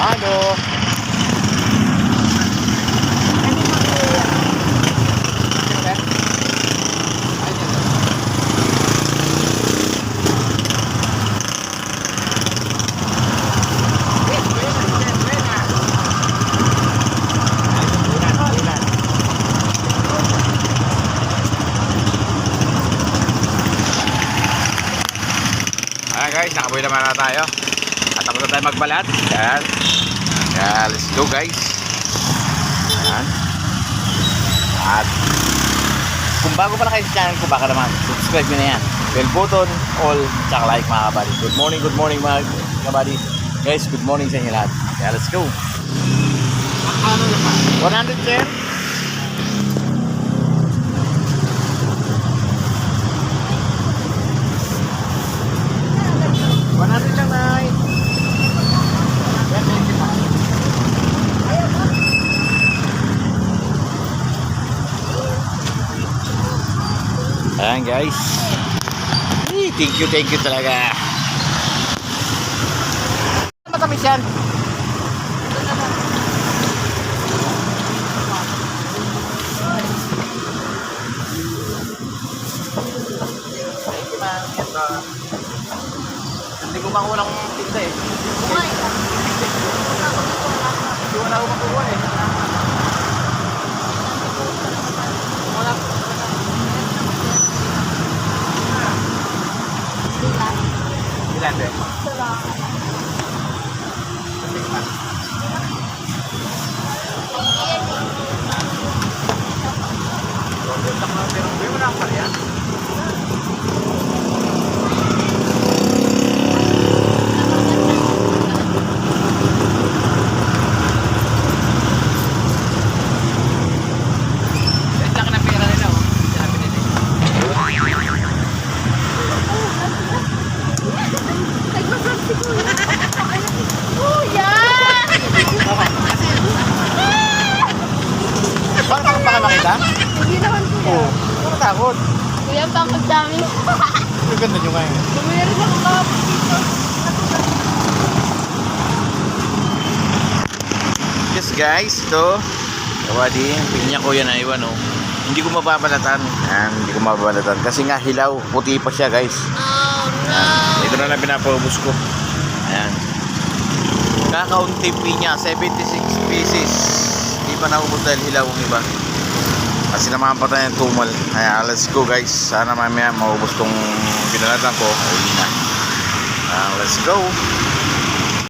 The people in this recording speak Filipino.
Ayan guys, nakabuhay naman na tayo. Tapos na tayo magbalat. Yan. Yan, let's go guys. Yan. At kung bago pa na kayo sa channel ko, baka naman, subscribe nyo na yan. Bell button, all, tsaka like mga kabady. Good morning, good morning mga kabady. Guys, good morning sa inyo lahat. Kaya let's go. 100 sir? One hundred lang, Nay. Yan, thank you. Ayan, guys. Ay, thank you, thank you talaga. Matamis yan. Ma'am. Ito. Hindi ko makuha ng pizza eh. 对吗？对吧。Hindi naman kuya. Oo. Ano takot? Kuya, ang pangkot dami. Ang ganda nyo ngayon. Bumili rin ako kahapon dito. Yes guys, ito. Kawadi, pinya ko yan na iwan oh. Hindi ko mababalatan. Yan, hindi ko mababalatan. Kasi nga hilaw, puti pa siya guys. Oh, Yan. Ito na lang pinapaubos ko. Ayan. Kakaunti pinya, 76 pieces. Hindi pa naubos dahil hilaw ang iba. Kasi naman pa tayo ng tumal. Kaya let's go guys. Sana mamaya maubos tong binalatan ko. Uli na. Ah, let's go.